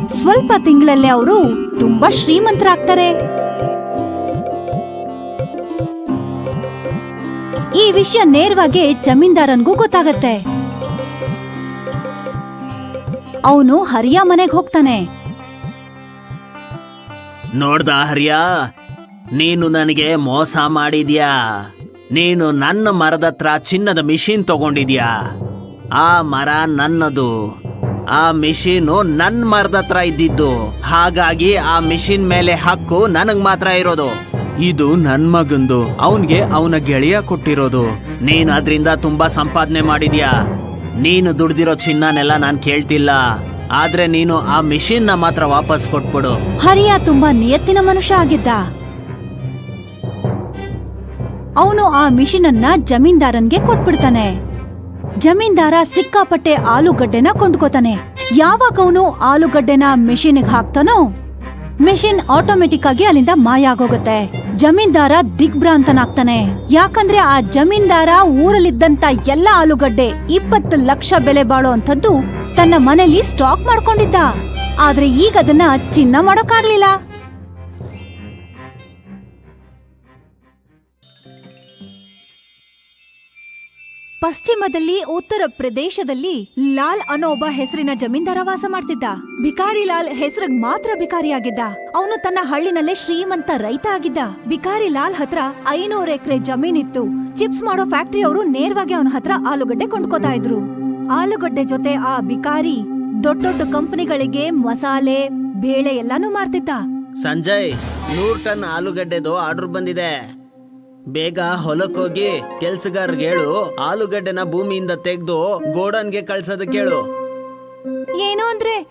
[SPEAKER 1] ಸ್ವಲ್ಪ ತಿಂಗಳಲ್ಲೇ ಅವರು ತುಂಬಾ ಶ್ರೀಮಂತರಾಗ್ತಾರೆ. ಈ ವಿಷಯ ನೇರವಾಗಿ ಜಮೀನ್ದಾರನ್ಗೂ ಗೊತ್ತಾಗತ್ತೆ. ಅವನು ಹರಿಯ ಮನೆಗ್ ಹೋಗ್ತಾನೆ.
[SPEAKER 4] ನೋಡ್ದ ಹರಿಯ, ನೀನು ನನಗೆ ಮೋಸ ಮಾಡಿದ್ಯಾ? ನೀನು ನನ್ನ ಮರದ ಹತ್ರ ಚಿನ್ನದ ಮಿಷಿನ್ ತಗೊಂಡಿದ್ಯಾ? ಆ ಮರ ನನ್ನದು. ಆ ಮಿಷಿನು ನನ್ನ ಮರದ ಹತ್ರ ಇದ್ದಿದ್ದು. ಹಾಗಾಗಿ ಆ ಮಿಷಿನ್ ಮೇಲೆ ಹಕ್ಕು ನನಗ್ ಮಾತ್ರ ಇರೋದು. ಇದು ನನ್ ಮಗಂದು. ಅವನ್ಗೆ ಅವನ ಗೆಳೆಯ ಕೊಟ್ಟಿರೋದು. ನೀನ್ ಅದ್ರಿಂದ ತುಂಬಾ ಸಂಪಾದನೆ ಮಾಡಿದ್ಯಾ? ನೀನು ದುಡ್ದಿರೋ ಚಿನ್ನನೆಲ್ಲ ನಾನ್ ಕೇಳ್ತಿಲ್ಲ. ಆದ್ರೆ ನೀನು ಆ ಮಿಷಿನ್ನ ಮಾತ್ರ ವಾಪಸ್ ಕೊಟ್ಬಿಡು.
[SPEAKER 1] ಹರಿಯ ತುಂಬಾ ನಿಯತ್ತಿನ ಮನುಷ್ಯ ಆಗಿದ್ದ. ಅವನು ಆ ಮಿಷಿನ್ ಅನ್ನ ಜಮೀನ್ದಾರನ್ಗೆ ಕೊಟ್ಬಿಡ್ತಾನೆ. ಜಮೀನ್ದಾರ ಸಿಕ್ಕಾಪಟ್ಟೆ ಆಲೂಗಡ್ಡೆನ ಕೊಂಡ್ಕೋತಾನೆ. ಯಾವಾಗ ಅವನು ಆಲೂಗಡ್ಡೆನ ಮಿಷಿನ್ಗೆ ಹಾಕ್ತಾನೋ, ಮಿಷಿನ್ ಆಟೋಮೆಟಿಕ್ ಆಗಿ ಅಲ್ಲಿಂದ ಮಾಯ ಆಗೋಗುತ್ತೆ ಜಮೀನ್ದಾರ ದಿಗ್ಭ್ರಾಂತನಾಗ್ತಾನೆ. ಯಾಕಂದ್ರೆ ಆ ಜಮೀನ್ದಾರ ಊರಲ್ಲಿದ್ದಂತ ಎಲ್ಲ ಆಲೂಗಡ್ಡೆ ಇಪ್ಪತ್ತು ಲಕ್ಷ ಬೆಲೆ ಬಾಳೋ ಅಂತದ್ದು ತನ್ನ ಮನೆಯಲ್ಲಿ ಸ್ಟಾಕ್ ಮಾಡ್ಕೊಂಡಿದ್ದ. ಆದ್ರೆ ಈಗ ಅದನ್ನ ಚಿನ್ನ ಮಾಡೋಕ್ಕಾಗ್ಲಿಲ್ಲ. ಪಶ್ಚಿಮದಲ್ಲಿ, ಉತ್ತರ ಪ್ರದೇಶದಲ್ಲಿ ಲಾಲ್ ಅನ್ನೋ ಒಬ್ಬ ಹೆಸರಿನ ಜಮೀನ್ದಾರ ವಾಸ ಮಾಡ್ತಿದ್ದ. ಬಿಕಾರಿ ಲಾಲ್ ಹೆಸರಿಗೆ ಮಾತ್ರ ಬಿಕಾರಿಯಾಗಿದ್ದ ಅವನು ತನ್ನ ಹಳ್ಳಿನಲ್ಲೇ ಶ್ರೀಮಂತ ರೈತ ಆಗಿದ್ದ. ಬಿಕಾರಿ ಲಾಲ್ ಹತ್ರ ಐನೂರು ಎಕರೆ ಜಮೀನಿತ್ತು ಚಿಪ್ಸ್ ಮಾಡೋ ಫ್ಯಾಕ್ಟರಿ ಅವರು ನೇರವಾಗಿ ಅವನ ಹತ್ರ ಆಲೂಗಡ್ಡೆ ಕೊಂಡ್ಕೋತಾ ಇದ್ರು. ಆಲೂಗಡ್ಡೆ ಜೊತೆ ಆ ಬಿಕಾರಿ ದೊಡ್ಡ ದೊಡ್ಡ ಕಂಪನಿಗಳಿಗೆ ಮಸಾಲೆ, ಬೇಳೆ ಎಲ್ಲಾನು ಮಾರ್ತಿದ್ದ.
[SPEAKER 4] ಸಂಜಯ್, ನೂರ್ ಟನ್ ಆಲೂಗಡ್ಡೆದು ಆರ್ಡರ್ ಬಂದಿದೆ. ಬೇಗ ಹೊಲಕ್ಕೋಗಿ ಕೆಲ್ಸಗಾರ್ಗೆ ಹೇಳು ಆಲೂಗಡ್ಡೆನ ಭೂಮಿಯಿಂದ ತೆಗೆದು ಗೋಡನ್ಗೆ ಕಳ್ಸೋದಕ್ಕೆ ಕೇಳು.
[SPEAKER 1] ಏನು ಅಂದ್ರೆ?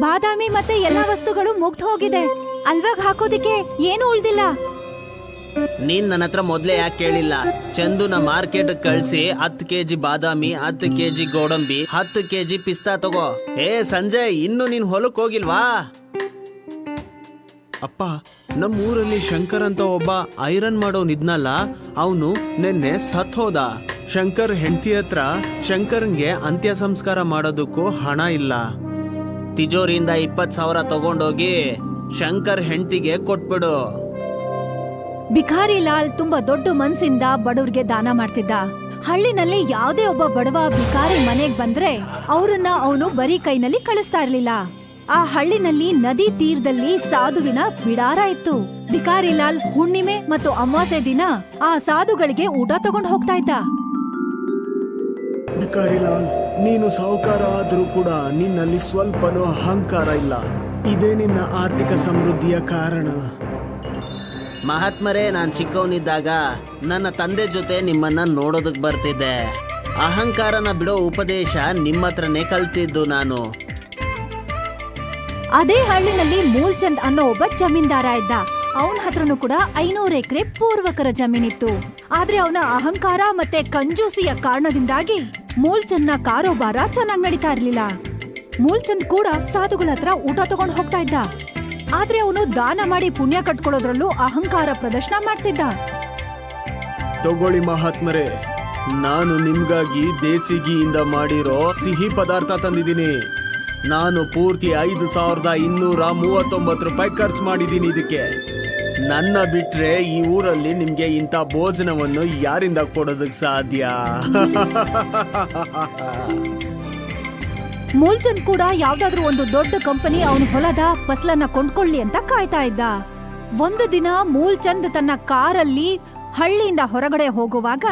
[SPEAKER 1] ಬಾದಾಮಿ ಮತ್ತೆ ಎಲ್ಲಾ ವಸ್ತುಗಳು ಮುಗ್ದು ಹೋಗಿದೆ. ಅಲ್ವಾಗ ಹಾಕೋದಿಕ್ಕೆ ಏನು ಉಳ್ದಿಲ್ಲ.
[SPEAKER 4] ನೀನ್ ನನ್ನ ಹತ್ರ ಮೊದ್ಲೇ ಯಾಕೆ ಕೇಳಿಲ್ಲ? ಚಂದುನ ಮಾರ್ಕೆಟ್ ಕಳ್ಸಿ ಹತ್ತು ಕೆಜಿ ಬಾದಾಮಿ ಹತ್ತು ಕೆಜಿ ಗೋಡಂಬಿ ಹತ್ತು ಕೆಜಿ ಪಿಸ್ತಾ ತಗೋ. ಏ ಸಂಜಯ್ ಇನ್ನು ನೀನ್ ಹೊಲಕ್ ಹೋಗಿಲ್ವಾ
[SPEAKER 3] ಅಪ್ಪ ನಮ್ಮ ಊರಲ್ಲಿ ಶಂಕರ್ ಅಂತ ಒಬ್ಬ ಐರನ್ ಮಾಡೋನ್ ಇದ್ನಲ್ಲ ಅವನು ನಿನ್ನೆ ಸತ್ ಹೋದ. ಶಂಕರ್ ಹೆಂಡತಿ ಹತ್ರ ಶಂಕರ್ಗೆ ಅಂತ್ಯ ಸಂಸ್ಕಾರ ಮಾಡೋದಕ್ಕೂ ಹಣ ಇಲ್ಲ.
[SPEAKER 4] ತಿಜೋರಿಯಿಂದ ಇಪ್ಪತ್ ಸಾವಿರ ತಗೊಂಡೋಗಿ ಶಂಕರ್ ಹೆಂಡತಿಗೆ ಕೊಟ್ಬಿಡು.
[SPEAKER 1] ಬಿಖಾರಿ ಲಾಲ್ ತುಂಬಾ ದೊಡ್ಡ ಮನಸ್ಸಿಂದ ಬಡವ್ರಿಗೆ ದಾನ ಮಾಡ್ತಿದ್ದ. ಹಳ್ಳಿನಲ್ಲಿ ಯಾವುದೇ ಒಬ್ಬ ಬಡವ ಬಿಕಾರಿ ಮನೆಗೆ ಬಂದ್ರೆ ಅವರನ್ನ ಅವನು ಬರೀ ಕೈನಲ್ಲಿ ಕಳಿಸ್ತಾ ಇರ್ಲಿಲ್ಲ. ಆ ಹಳ್ಳಿನಲ್ಲಿ ನದಿ ತೀರದಲ್ಲಿ ಸಾಧುವಿನ ಬಿಡಾರ ಇತ್ತು. ಬಿಕಾರಿ ಲಾಲ್ ಹುಣ್ಣಿಮೆ ಮತ್ತು ಅಮಾವಾಸ್ಯೆ ದಿನ ಆ ಸಾಧುಗಳಿಗೆ ಊಟ ತಗೊಂಡು ಹೋಗ್ತಾ ಇದ್ದ.
[SPEAKER 5] ಬಿಕಾರಿಲಾಲ್ ನೀನು ಸಾಹುಕಾರ ಆದರೂ ಕೂಡ ನಿನ್ನಲ್ಲಿ ಸ್ವಲ್ಪನೂ ಅಹಂಕಾರ ಇಲ್ಲ. ಇದೇ ನಿನ್ನ ಆರ್ಥಿಕ ಸಮೃದ್ಧಿಯ ಕಾರಣ.
[SPEAKER 4] ಮಹಾತ್ಮರೇ ನಾನು ಚಿಕ್ಕವನಿದ್ದಾಗ ನನ್ನ ತಂದೆ ಜೊತೆ ನಿಮ್ಮನ್ನ ನೋಡೋದಕ್ಕೆ ಬರ್ತಿದ್ದೆ. ಅಹಂಕಾರನ ಬಿಡೋ ಉಪದೇಶ ನಿಮ್ಮ ಹತ್ರನೇ ಕಲ್ತಿದ್ದು ನಾನು.
[SPEAKER 1] ಅದೇ ಹಳ್ಳಿನಲ್ಲಿ ಮೂಲ್ಚಂದ್ ಅನ್ನೋ ಒಬ್ಬ ಜಮೀನ್ದಾರ ಇದ್ದ. ಅವನ ಹತ್ರನೂ ಕೂಡ ಐನೂರು ಎಕರೆ ಪೂರ್ವಕರ ಜಮೀನಿತ್ತು. ಆದ್ರೆ ಅವನ ಅಹಂಕಾರ ಮತ್ತೆ ಕಂಜೂಸಿಯ ಕಾರಣದಿಂದಾಗಿ ಮೂಲ್ಚಂದ್ನ ಕಾರೋಬಾರ ಚೆನ್ನಾಗ್ ನಡೀತಾ ಇರ್ಲಿಲ್ಲ. ಮೂಲ್ಚಂದ್ ಕೂಡ ಸಾಧುಗಳ ಹತ್ರ ಊಟ ತಗೊಂಡು ಹೋಗ್ತಾ ಇದ್ದ. ಆದ್ರೆ ಅವನು ದಾನ ಮಾಡಿ ಪುಣ್ಯ ಕಟ್ಕೊಳ್ಳೋದ್ರಲ್ಲೂ ಅಹಂಕಾರ ಪ್ರದರ್ಶನ ಮಾಡ್ತಿದ್ದ.
[SPEAKER 5] ತಗೊಳ್ಳಿ ಮಹಾತ್ಮರೇ, ನಾನು ನಿಮ್ಗಾಗಿ ದೇಸಿಗಿಯಿಂದ ಮಾಡಿರೋ ಸಿಹಿ ಪದಾರ್ಥ ತಂದಿದ್ದೀನಿ. ನಾನು ಪೂರ್ತಿ ಐದು ಸಾವಿರದ ಇನ್ನೂರ ಮೂವತ್ತೊಂಬತ್ತು ರೂಪಾಯಿ ಖರ್ಚು ಮಾಡಿದ್ದೀನಿ ಇದಕ್ಕೆ. ನನ್ನ ಬಿಟ್ರೆ ಈ ಊರಲ್ಲಿ ನಿಮ್ಗೆ ಇಂಥ ಭೋಜನವನ್ನು ಯಾರಿಂದ ಕೊಡೋದಕ್ಕೆ ಸಾಧ್ಯ?
[SPEAKER 1] ಮೂಲ್ಚಂದ್ ಕೂಡ ಯಾವ್ದಾದ್ರೂ ಒಂದು ದೊಡ್ಡ ಕಂಪನಿ ಅವನ ಹೊಲದ ಫಸಲನ್ನ ಕೊಂಡ್ಕೊಳ್ಳಿ ಅಂತ ಕಾಯ್ತಾ ಇದ್ದ. ಒಂದು ದಿನ ಮೂಲ್ಚಂದ್ ತನ್ನ ಕಾರಲ್ಲಿ ಹಳ್ಳಿಯಿಂದ ಹೊರಗಡೆ ಹೋಗುವಾಗ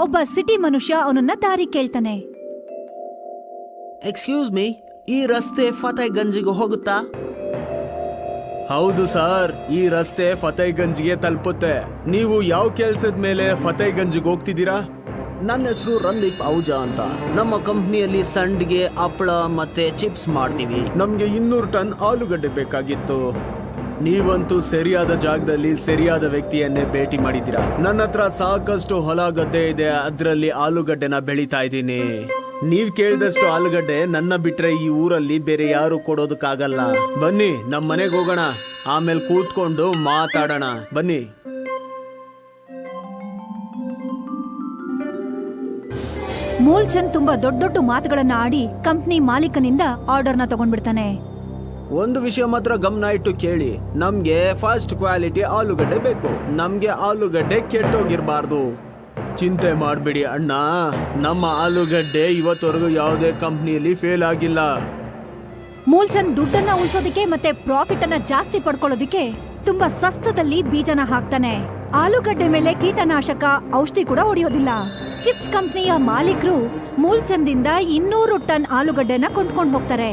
[SPEAKER 1] ಒಬ್ಬ ಸಿಟಿ ಮನುಷ್ಯ ಅವನನ್ನ ದಾರಿ ಕೇಳ್ತಾನೆ.
[SPEAKER 4] ಎಕ್ಸ್ಕ್ಯೂಸ್ ಮೀ ಈ ರಸ್ತೆ ಫತೇಗಂಜಿಗೆ ಹೋಗುತ್ತಾ?
[SPEAKER 5] ಹೌದು ಸರ್ ಈ ರಸ್ತೆ ಫತೇಗಂಜ್ಗೆ ತಲುಪುತ್ತೆ. ನೀವು ಯಾವ ಕೆಲಸದ ಮೇಲೆ ಫತೇಗಂಜ್ಗೆ ಹೋಗ್ತಿದ್ದೀರಾ?
[SPEAKER 4] ನನ್ನ ಹೆಸರು ರಂದೀಪ್ ಔಜಾ ಅಂತ. ನಮ್ಮ ಕಂಪ್ನಿಯಲ್ಲಿ ಸಂಡ್ಗೆ ಹಪ್ಪಳ ಮತ್ತೆ ಚಿಪ್ಸ್ ಮಾಡ್ತೀವಿ.
[SPEAKER 5] ನಮ್ಗೆ ಇನ್ನೂರು ಟನ್ ಆಲೂಗಡ್ಡೆ ಬೇಕಾಗಿತ್ತು. ನೀವಂತೂ ಸರಿಯಾದ ಜಾಗದಲ್ಲಿ ಸರಿಯಾದ ವ್ಯಕ್ತಿಯನ್ನೇ ಭೇಟಿ ಮಾಡಿದ್ದೀರಾ? ನನ್ನ ಹತ್ರ ಸಾಕಷ್ಟು ಹೊಲ ಗದ್ದೆ ಇದೆ ಅದರಲ್ಲಿ ಆಲೂಗಡ್ಡೆನ ಬೆಳೀತಾ ಇದ್ದೀನಿ. ನೀವ್ ಕೇಳಿದಷ್ಟು ಆಲೂಗಡ್ಡೆ ನನ್ನ ಬಿಟ್ರೆ ಈ ಊರಲ್ಲಿ ಬೇರೆ ಯಾರು ಕೊಡೋದಕ್ಕಾಗಲ್ಲ. ಬನ್ನಿ ನಮ್ಮ ಮನೆಗೆ ಹೋಗೋಣ. ಆಮೇಲೆ ಕೂತ್ಕೊಂಡು ಮಾತಾಡೋಣ. ಬನ್ನಿ.
[SPEAKER 1] ಮೂಲ್ಚಂದ್ ತುಂಬಾ ದೊಡ್ಡ ದೊಡ್ಡ ಮಾತುಗಳನ್ನ ಆಡಿ ಕಂಪ್ನಿ ಮಾಲೀಕನಿಂದ ಆರ್ಡರ್ನ ತಗೊಂಡ್ಬಿಡ್ತಾನೆ.
[SPEAKER 5] ಒಂದು ವಿಷಯ ಮಾತ್ರ ಗಮನ ಇಟ್ಟು ಕೇಳಿ. ನಮ್ಗೆ ಫಸ್ಟ್ ಕ್ವಾಲಿಟಿ ಆಲೂಗಡ್ಡೆ ಬೇಕು. ನಮ್ಗೆ ಆಲೂಗಡ್ಡೆ ಕೆಟ್ಟೋಗಿರ್ಬಾರ್ದು. ಚಿಂತೆ ಮಾಡಬೇಡಿ ಅಣ್ಣ. ನಮ್ಮ ಆಲೂಗಡ್ಡೆ ಇವತ್ತವರೆಗೂ ಯಾವುದೇ ಕಂಪ್ನಿಯಲ್ಲಿ ಫೇಲ್ ಆಗಿಲ್ಲ.
[SPEAKER 1] ಮೂಲ್ಚಂದ್ ದುಡ್ಡನ್ನ ಉಳಿಸೋದಕ್ಕೆ ಮತ್ತೆ ಪ್ರಾಫಿಟ್ ಅನ್ನ ಜಾಸ್ತಿ ಪಡ್ಕೊಳ್ಳೋದಕ್ಕೆ ತುಂಬಾ ಸಸ್ತದಲ್ಲಿ ಬೀಜನ ಹಾಕ್ತಾನೆ. ಆಲೂಗಡ್ಡೆ ಮೇಲೆ ಕೀಟನಾಶಕ ಔಷಧಿ ಕೂಡ ಹೊಡೆಯೋದಿಲ್ಲ. ಚಿಪ್ಸ್ ಕಂಪ್ನಿಯ ಮಾಲೀಕರು ಮೂಲ್ಚಂದಿಂದ ಇನ್ನೂರು ಟನ್ ಆಲೂಗಡ್ಡೆನ ಕೊಂಡ್ಕೊಂಡು ಹೋಗ್ತಾರೆ.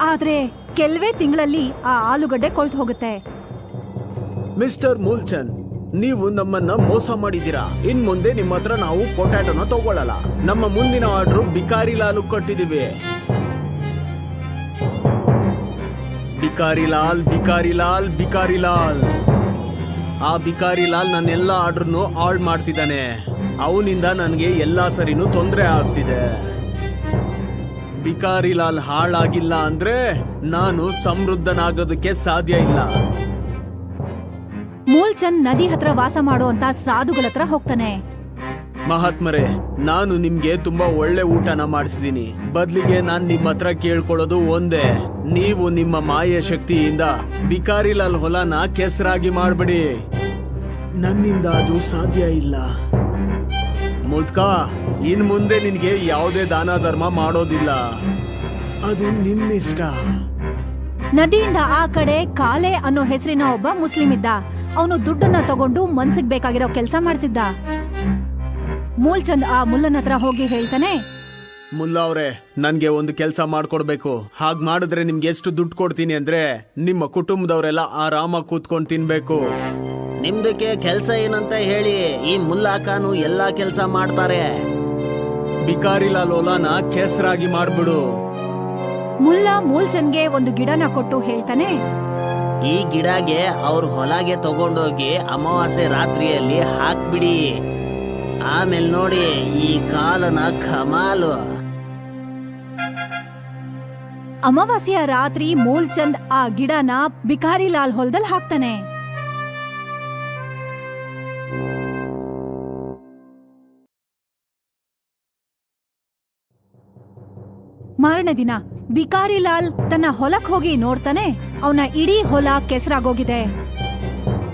[SPEAKER 1] ಆದ್ರೆ ಕೆಲವೇ ತಿಂಗಳಲ್ಲಿ ಆ ಆಲೂಗಡ್ಡೆ ಕೊಳ್ತು ಹೋಗುತ್ತೆ.
[SPEAKER 5] ಮಿಸ್ಟರ್ ಮೂಲ್ಚಂದ್ ನೀವು ನಮ್ಮನ್ನ ಮೋಸ ಮಾಡಿದ್ದೀರಾ? ಇನ್ ಮುಂದೆ ನಿಮ್ಮ ಹತ್ರ ನಾವು ಪೊಟ್ಯಾಟೋನ ತಗೊಳ್ಳಲ್ಲ ನಮ್ಮ ಮುಂದಿನ ಆರ್ಡರ್ ಬಿಕಾರಿ ಲಾಲು ಕೊಟ್ಟಿದೀವಿ ಬಿಕಾರಿ ಲಾಲ್ ಬಿಕಾರಿ ಲಾಲ್ ಬಿಕಾರಿ ಲಾಲ್. ಆ ಬಿಕಾರಿ ಲಾಲ್ ನನ್ನೆಲ್ಲ ಆರ್ಡ್ರನ್ನು ಹಾಳ್ ಮಾಡ್ತಿದ್ದಾನೆ. ಅವನಿಂದ ನನಗೆ ಎಲ್ಲ ಸರಿನೂ ತೊಂದರೆ ಆಗ್ತಿದೆ. ಬಿಕಾರಿ ಲಾಲ್ ಹಾಳಾಗಿಲ್ಲ ಅಂದ್ರೆ ನಾನು ಸಮೃದ್ಧನಾಗೋದಕ್ಕೆ ಸಾಧ್ಯ ಇಲ್ಲ.
[SPEAKER 1] ಮೂಲ್ಚಂದ್ ನದಿ ಹತ್ರ ವಾಸ ಮಾಡುವಂತ ಸಾಧುಗಳ ಹತ್ರ ಹೋಗ್ತಾನೆ.
[SPEAKER 5] ಮಹಾತ್ಮರೇ, ನಾನು ನಿಮ್ಗೆ ತುಂಬಾ ಒಳ್ಳೆ ಊಟನ ಮಾಡಿಸಿದೀನಿ. ಬದ್ಲಿಗೆ ನಾನ್ ನಿಮ್ಮ ಹತ್ರ ಕೇಳ್ಕೊಳ್ಳೋದು ಒಂದೇ. ನೀವು ನಿಮ್ಮ ಮಾಯ ಶಕ್ತಿಯಿಂದ ಬಿಕಾರಿಲಾಲ್ ಹೊಲನ ಕೆಸರಾಗಿ ಮಾಡ್ಬಿಡಿ. ನನ್ನಿಂದ ಅದು ಸಾಧ್ಯ ಇಲ್ಲ. ಮುದ್ಕ, ಇನ್ ಮುಂದೆ ನಿನ್ಗೆ ಯಾವುದೇ ದಾನ ಧರ್ಮ ಮಾಡೋದಿಲ್ಲ. ಅದು ನಿನ್ನಿಷ್ಟ.
[SPEAKER 1] ನದಿಯಿಂದ ಆ ಕಡೆ ಕಾಲೆ ಅನ್ನೋ ಹೆಸರಿನ ಒಬ್ಬ ಮುಸ್ಲಿಂ ಇದ್ದ. ಅವನು ದುಡ್ಡನ್ನ ತಗೊಂಡು ಮನ್ಸಿಗೆ ಬೇಕಾಗಿರೋ ಕೆಲಸ ಮಾಡ್ತಿದ್ದ. ಮೂಲ್ಚಂದ್ ಆ ಮುಲ್ಲನ ಹತ್ರ ಹೋಗಿ ಹೇಳ್ತಾನೆ
[SPEAKER 5] ಮುಲ್ಲಾ ಅವ್ರೆ ನನ್ಗೆ ಒಂದು ಕೆಲಸ ಮಾಡ್ಕೊಡ್ಬೇಕು. ಹಾಗ್ ಮಾಡಿದ್ರೆ ನಿಮ್ಗೆ ಎಷ್ಟು ದುಡ್ಡು ಕೊಡ್ತೀನಿ ಅಂದ್ರೆ ನಿಮ್ಮ ಕುಟುಂಬದವರೆಲ್ಲ ಆರಾಮಾಗಿ ಕೂತ್ಕೊಂಡು ತಿನ್ಬೇಕು.
[SPEAKER 4] ನಿಮ್ದಕ್ಕೆ ಕೆಲಸ ಏನಂತ ಹೇಳಿ ಈ ಮುಲ್ಲಾಕಾನು ಎಲ್ಲಾ ಕೆಲಸ ಮಾಡ್ತಾರೆ.
[SPEAKER 5] ಬಿಕಾರಿಲಾ ಲೋಲಾನ ಕೆಸರಾಗಿ ಮಾಡ್ಬಿಡು.
[SPEAKER 1] ಮುಲ್ಲಾ ಮೂಲ್ಚಂದ್ಗೆ ಒಂದು ಗಿಡನ ಕೊಟ್ಟು ಹೇಳ್ತಾನೆ
[SPEAKER 4] ಈ ಗಿಡಗೆ ಅವ್ರ ಹೊಲಗೆ ತಗೊಂಡೋಗಿ ಅಮಾವಾಸ್ಯೆ ರಾತ್ರಿಯಲ್ಲಿ ಹಾಕ್ಬಿಡಿ. ಆಮೇಲೆ ನೋಡಿ ಈ ಕಾಲನ ಕಮಾಲು.
[SPEAKER 1] ಅಮಾವಾಸ್ಯ ರಾತ್ರಿ ಮೂಲ್ಚಂದ್ ಆ ಗಿಡನ ಬಿಕಾರಿಲಾಲ್ ಹೊಲದಲ್ಲಿ ಹಾಕ್ತಾನೆ. ಮಾರನೇ ದಿನ ಬಿಕಾರಿಲಾಲ್ ತನ್ನ ಹೊಲಕ್ ಹೋಗಿ ನೋಡ್ತಾನೆ ಅವನ ಇಡೀ ಹೊಲ ಕೆಸರಾಗೋಗಿದೆ.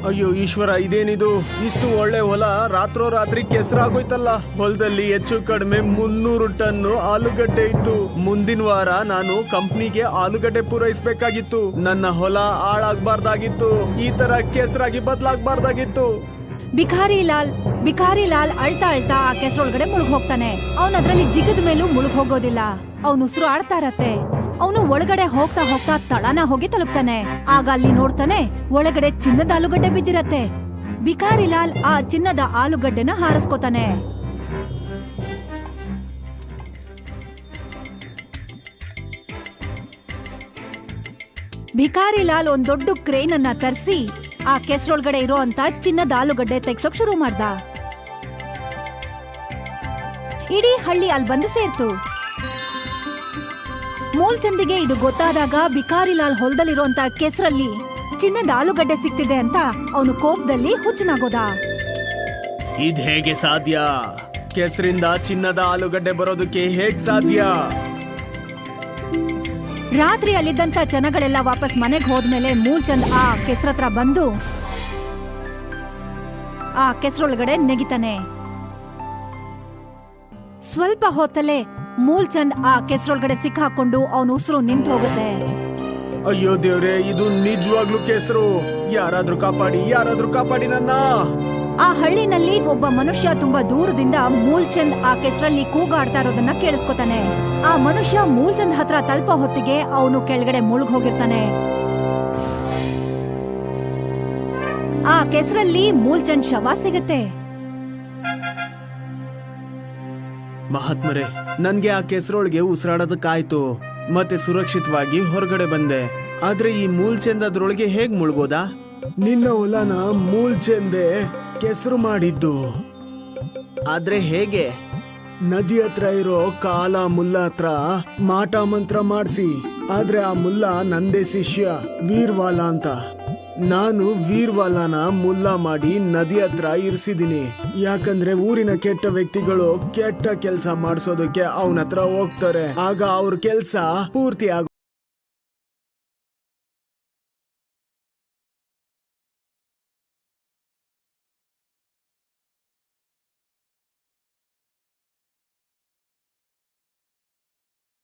[SPEAKER 5] ಅಯ್ಯೋ ಈಶ್ವರ, ಇದೇನಿದು? ಇಷ್ಟು ಒಳ್ಳೆ ಹೊಲ ರಾತ್ರೋ ರಾತ್ರಿ ಕೆಸರಾಗೋಯ್ತಲ್ಲ. ಹೊಲದಲ್ಲಿ ಹೆಚ್ಚು ಕಡಿಮೆ ಮುನ್ನೂರು ಟನ್ ಆಲೂಗಡ್ಡೆ ಇತ್ತು. ಮುಂದಿನ ವಾರ ನಾನು ಕಂಪ್ನಿಗೆ ಆಲೂಗಡ್ಡೆ ಪೂರೈಸಬೇಕಾಗಿತ್ತು. ನನ್ನ ಹೊಲ ಹಾಳಾಗ್ಬಾರ್ದಾಗಿತ್ತು. ಈ ತರ ಕೆಸರಾಗಿ ಬದಲಾಗ್ಬಾರ್ದಾಗಿತ್ತು.
[SPEAKER 1] ಬಿಕಾರಿಲಾಲ್ ಬಿಕಾರಿಲಾಲ್ ಅಳ್ತಾ ಅಳ್ತಾ ಆ ಕೆಸರೊಳಗಡೆ ಮುಳುಗ್ ಹೋಗ್ತಾನೆ ಅವನ್ ಅದ್ರಲ್ಲಿ ಜಿಗದ ಮೇಲೂ ಮುಳುಗ್ ಹೋಗೋದಿಲ್ಲ ಅವನ ಉಸಿರು ಆಡ್ತಾ ಇರತ್ತೆ. ಅವನು ಒಳಗಡೆ ಹೋಗ್ತಾ ಹೋಗ್ತಾ ತಳನ ಹೋಗಿ ತಲುಪ್ತಾನೆ. ಆಗ ಅಲ್ಲಿ ನೋಡ್ತಾನೆ ಒಳಗಡೆ ಚಿನ್ನದ ಆಲೂಗಡ್ಡೆ ಬಿದ್ದಿರತ್ತೆ. ಬಿಕಾರಿಲಾಲ್ ಆ ಚಿನ್ನದ ಆಲೂಗಡ್ಡೆನ ಹಾರಿಸ್ಕೋತಾನೆ. ಬಿಕಾರಿಲಾಲ್ ಒಂದ್ ದೊಡ್ಡ ಕ್ರೇನ್ ಅನ್ನ ತರಿಸಿ ಆ ಕೆಸರೊಳಗಡೆ ಇರೋ ಅಂತ ಚಿನ್ನದ ಆಲೂಗಡ್ಡೆ ತೆಗ್ಸೋಕ್ ಶುರು ಮಾಡ್ದ. ಇಡೀ ಹಳ್ಳಿ ಅಲ್ಲಿ ಬಂದು ಸೇರ್ತು. ಮೂಲ್ಚಂದಿಗೆ ಇದು ಗೊತ್ತಾದಾಗ ಬಿಕಾರಿಲಾಲ್ ಹೊಲದಲ್ಲಿರುವಂತ ಕೆಸರಲ್ಲಿ ಚಿನ್ನದ ಆಲೂಗಡ್ಡೆ ಸಿಕ್ತಿದೆ ಅಂತ ಅವನು ಕೋಪದಲ್ಲಿ ಹುಚ್ಚನಾಗೋದ.
[SPEAKER 5] ಇದ್ ಹೇಗೆ ಸಾಧ್ಯ? ಕೆಸರಿಂದ ಚಿನ್ನದ ಆಲೂಗಡ್ಡೆ ಬರೋದಕ್ಕೆ ಹೇಗ್ ಸಾಧ್ಯ?
[SPEAKER 1] ರಾತ್ರಿ ಅಲ್ಲಿದ್ದಂತ ಜನಗಳೆಲ್ಲ ವಾಪಸ್ ಮನೆಗೆ ಹೋದ್ಮೇಲೆ ಮೂಲ್ಚಂದ್ ಆ ಕೆಸರತ್ರ ಬಂದು ಆ ಕೆಸರೊಳಗಡೆ ನೆಗಿತಾನೆ. ಸ್ವಲ್ಪ ಹೊತ್ತಲ್ಲೇ ಮೂಲ್ಚಂದ್ ಆ ಕೆಸರೊಳಗಡೆ ಸಿಕ್ಕಾಕೊಂಡು ಅವನ ಉಸಿರು ನಿಂತು ಹೋಗುತ್ತೆ.
[SPEAKER 5] ಅಯ್ಯೋ ದೇವ್ರೆ, ಇದು ನಿಜವಾಗ್ಲೂ ಕೆಸರು. ಯಾರಾದ್ರೂ ಕಾಪಾಡಿ ಯಾರಾದ್ರೂ ಕಾಪಾಡಿ ನನ್ನ.
[SPEAKER 1] ಆ ಹಳ್ಳಿನಲ್ಲಿ ಒಬ್ಬ ಮನುಷ್ಯ ತುಂಬಾ ದೂರದಿಂದ ಮೂಲ್ಚಂದ್ ಆ ಕೆಸರಲ್ಲಿ ಕೂಗಾಡ್ತಾ ಇರೋದನ್ನ ಕೇಳಿಸ್ಕೊತಾನೆ. ಆ ಮನುಷ್ಯ ಮೂಲ್ಚಂದ್ ಹತ್ರ ತಲ್ಪ ಹೊತ್ತಿಗೆ ಅವನು ಕೆಳಗಡೆ ಮುಳುಗ್ ಹೋಗಿರ್ತಾನೆ. ಆ ಕೆಸರಲ್ಲಿ ಮೂಲ್ಚಂದ್ ಶವ ಸಿಗತ್ತೆ.
[SPEAKER 5] ಮಹಾತ್ಮರೇ ನನ್ಗೆ ಆ ಕೆಸರೊಳಗೆ ಉಸಿರಾಡೋದಕ್ಕಾಯ್ತು. ಮತ್ತೆ ಸುರಕ್ಷಿತವಾಗಿ ಹೊರಗಡೆ ಬಂದೆ. ಆದ್ರೆ ಈ ಮೂಲ್ಚಂದ್ ಅದ್ರೊಳಗೆ ಹೇಗ್ ಮುಳುಗೋದಾ? ನಿನ್ನ ಹೊಲನ ಮೂಲ್ಚಂದೆ. ಕೆಸರು ಮಾಡಿದ್ದು. ಆದ್ರೆ ಹೇಗೆ? ನದಿ ಹತ್ರ ಇರೋ ಕಾಲ ಮುಲ್ಲ ಹತ್ರ ಮಾಟ ಮಂತ್ರ ಮಾಡಿಸಿ. ಆದ್ರೆ ಆ ಮುಲ್ಲ ನಂದೇ ಶಿಷ್ಯ ವೀರ್ವಾಲ ಅಂತ. ನಾನು ವೀರ್ವಾಲನ ಮುಲ್ಲ ಮಾಡಿ ನದಿ ಹತ್ರ ಇರಿಸಿದೀನಿ ಯಾಕಂದ್ರೆ ಊರಿನ ಕೆಟ್ಟ ವ್ಯಕ್ತಿಗಳು ಕೆಟ್ಟ ಕೆಲಸ ಮಾಡಿಸೋದಕ್ಕೆ ಅವನ ಹತ್ರ ಹೋಗ್ತಾರೆ. ಆಗ ಅವ್ರ ಕೆಲಸ ಪೂರ್ತಿ ಆಗೋ